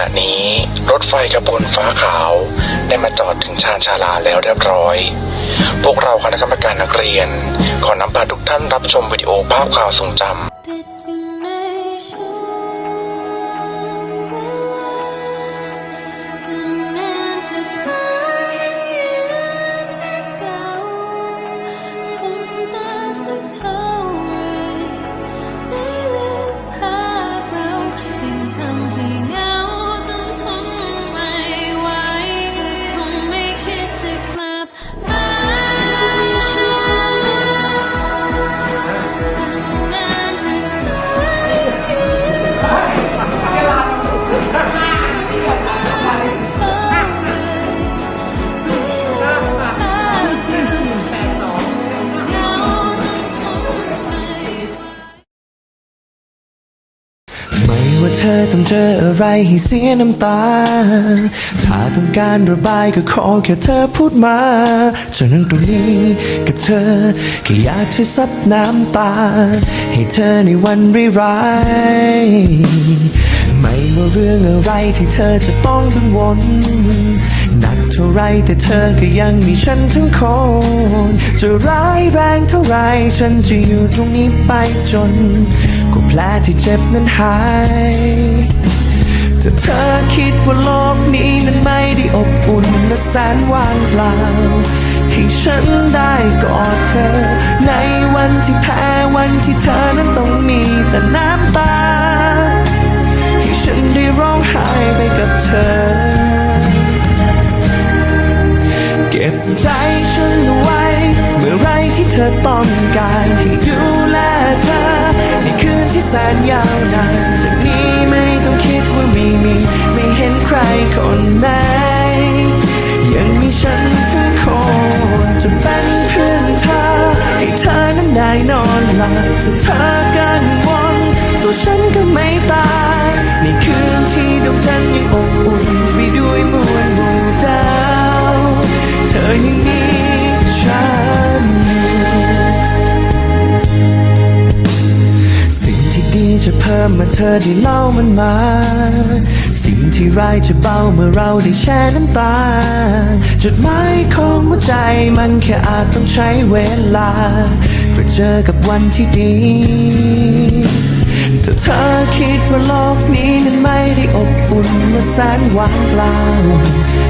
ณะนี้รถไฟกระบวนฟ้าขาว ได้มาจอดถึงชานชาลาแล้วเรียบร้อย พวกเราคณะกรรมการนักเรียน ขอนำพาทุกท่านรับชมวิดีโอภาพข่าวทรงจำ ต้องเจออะไรให้เสียน้ำตา ถ้าต้องการระบายก็ขอแค่เธอพูดมาฉันนั่งตรงนี้กับเธอแค่อยากจะซับน้ำตา ให้เธอในวันร้ายไม่ว่าเรื่องอะไรที่เธอจะต้องกังวลหนักเท่าไรแต่เธอก็ยังมีฉันทั้งคน จะร้ายแรงเท่าไรฉันจะอยู่ตรงนี้ไปจน กว่าแผลที่เจ็บนั้นหายถ้าเธอคิดว่าโลกนี้นั้นไม่ได้อบอุ่นและแสนว่างเปล่า ให้ฉันได้กอดเธอ ในวันที่แพ้วันที่เธอนั้นต้องมีแต่น้ำตา ให้ฉันได้ร้องไห้ไปกับเธอ เก็บใจฉันไว้ เมื่อไรที่เธอต้องการให้ดูแลเธอ ที่แสนยาวนานจากนี้ไม่ต้องคิดว่ามีมี ไม่เห็นใครคนไหน ยังมีฉันทั้งคนจะเป็นเพื่อนเธอให้เธอนั้นได้นอนหลับถ้าเธอกังวลตัวฉันก็ไม่ตายในคืนที่ดวงจันทร์ยังอบอุ่นไปด้วยมวลหมู่ดาว เธอยังมี จะเพิ่มมาเธอได้เล่ามันมา สิ่งที่ร้ายจะเบาเมื่อเราได้แช่น้ำตาจุดหมายของหัวใจมันแค่อาจต้องใช้เวลาเพื่อเจอกับวันที่ดีถ้าเธอคิดว่าโลกนี้นั้นไม่ได้อบอุ่นและแสนว่างเปล่า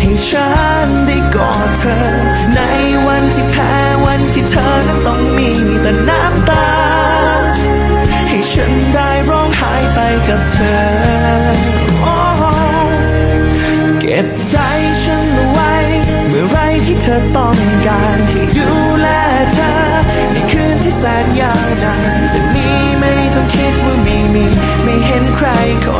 ให้ฉันได้กอดเธอ ในวันที่แพ้วันที่เธอนั้นต้องมีแต่น้ำตา ฉันได้ร้องไห้ไปกับเธอ เก็บใจฉันเอาไว้ เมื่อไรที่เธอต้องการให้ดูแลเธอ ในคืนที่แสนยาวนานจะมีไม่ต้องคิดว่ามีมี ไม่เห็นใครคน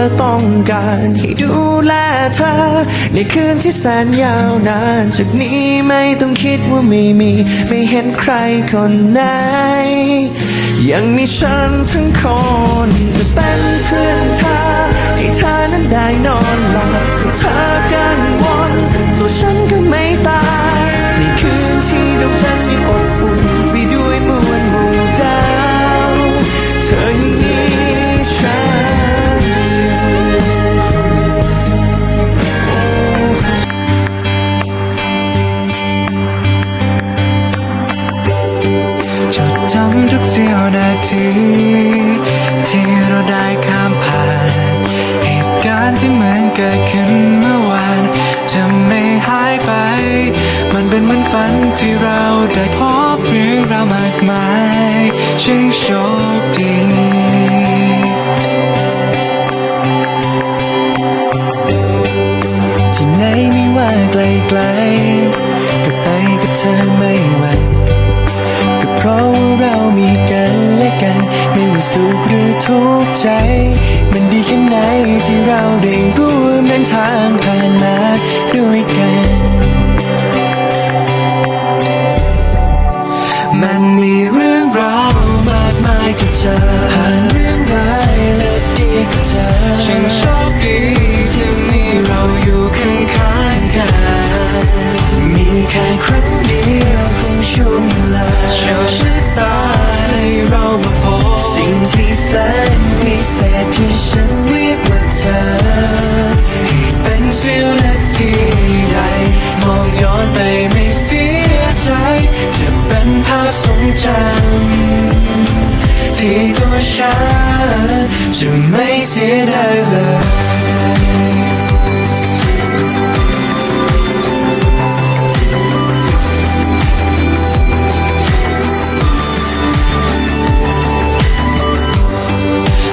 อต้องการให้ดูแลเธอ ในคืนที่แสนยาวนาน จากนี้ไม่ต้องคิดว่าไม่มี ไม่เห็นใครคนไหน ยังมีฉันทั้งคนจะเป็นเพื่อนเธอ ให้เธอนั้นได้นอนหลับถ้าเธอ จำทุกเสี้ยวนาที ที่เราได้ข้ามผ่าน เหตุการณ์ที่เหมือนเกิดขึ้นเมื่อวาน จะไม่หายไป มันเป็นเหมือนฝันที่เราได้พบเรื่องราวมากมายช่างโชคดีที่ในมิว่าไกล สุขหรือทุกข์ใจ มันดีแค่ไหนที่เราได้ร่วมเดินทางผ่านมาด้วยกัน มันมีเรื่องราวมากมายที่เจอ จะไม่เสียดายเลย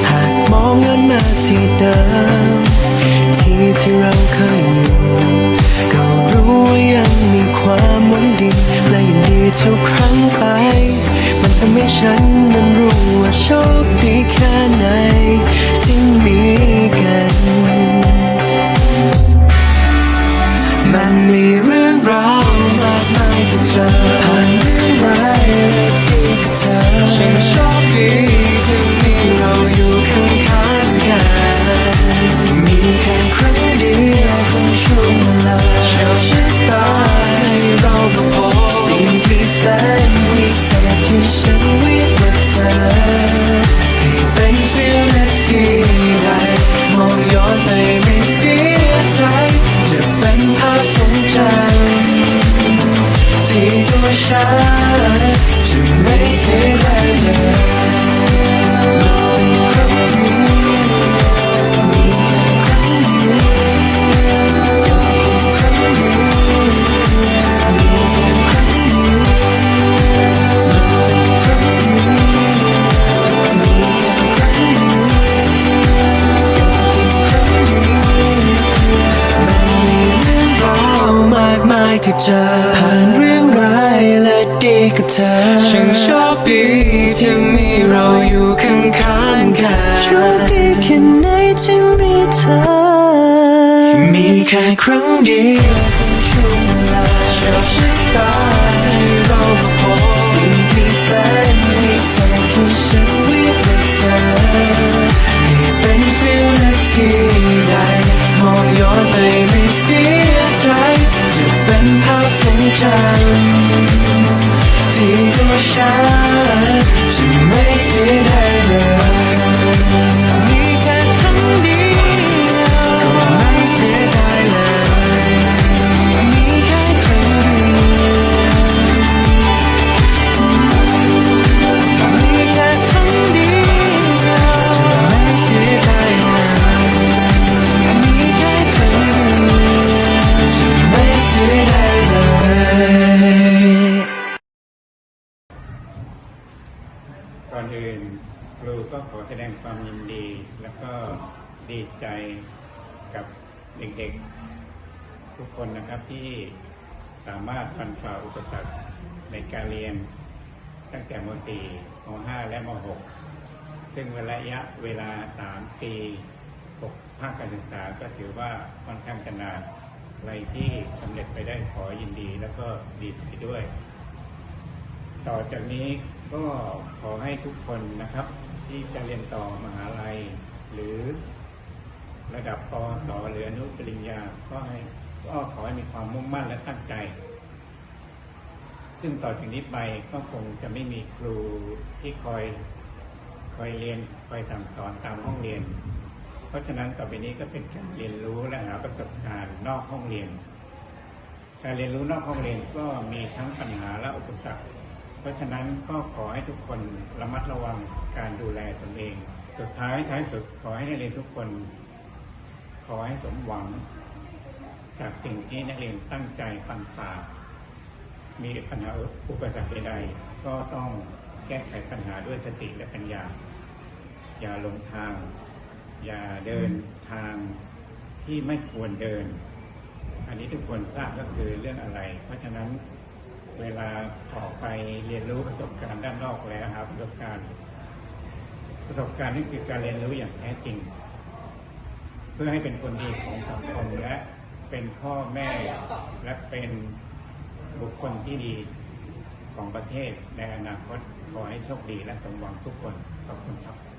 หากมองย้อนมาที่เดิมที่ที่เราเคยอยู่ก็รู้ว่ายังมีความหวังดีและยังดีทุกครั้งไป มันทำให้ฉันนั้นรู้ว่าโชคดีแค่ไหนที่มีกัน มันมีเรื่องราวมากมายที่เจอผ่านเรื่องร้ายและดีกับเธอฉันโชคดี ฉันจะไม่เสียดายเลยราวมากมายที่เจอ แค่ไหนที่มีเธอ มีแค่ครั้งเดียวของช่วงเวลาชคชะตาให้เรามาพบสิ่งที่แสนพิเศษที่ฉันว่าเธอให้เป็นเสี้ยวนาทีใดมองย้อนไปไม่เสียใจจะเป็นภาพทรงจำที่ตัวฉันจะไม่เสียดายเลย กับเด็กๆ ทุกคนนะครับที่สามารถฟันฝ่าอุปสรรคในการเรียนตั้งแต่ม .4 ม .5 และม .6 ซึ่งระยะเวลา 3 ปี 6 ภาคการศึกษาก็ถือว่าค่อนข้างจะนานอะไรที่สำเร็จไปได้ขอยินดีแล้วก็ดีใจด้วย ต่อจากนี้ก็ขอให้ทุกคนนะครับ ที่จะเรียนต่อมหาลัย หรือ ระดับปสหรืออนุปริญญาก็ให้ก็ขอให้มีความมุ่งมั่นและตั้งใจ ซึ่งต่อจากนี้ไปก็คงจะไม่มีครูที่คอยคอยเรียนคอยสั่งสอนตามห้องเรียน เพราะฉะนั้นต่อไปนี้ก็เป็นการเรียนรู้และหาประสบการณ์นอกห้องเรียน การเรียนรู้นอกห้องเรียนก็มีทั้งปัญหาและอุปสรรค เพราะฉะนั้นก็ขอให้ทุกคนระมัดระวังการดูแลตนเอง สุดท้ายท้ายสุดขอให้นักเรียนทุกคน ขอให้สมหวัง จากสิ่งที่นักเรียนตั้งใจฟังฝ่ามีปัญหาอุปสรรคใดๆก็ต้องแก้ไขปัญหาด้วยสติและปัญญา อย่าหลงทาง อย่าเดินทางที่ไม่ควรเดิน อันนี้ทุกคนทราบก็คือเรื่องอะไร เพราะฉะนั้นเวลาออกไปเรียนรู้ประสบการณ์ด้านนอกแล้วหาประสบการณ์ ประสบการณ์นี่คือการเรียนรู้อย่างแท้จริง เพื่อให้เป็นคนดีของสังคมและเป็นพ่อแม่และเป็นบุคคลที่ดีของประเทศในอนาคตขอให้โชคดีและสมหวังทุกคนขอบคุณครับ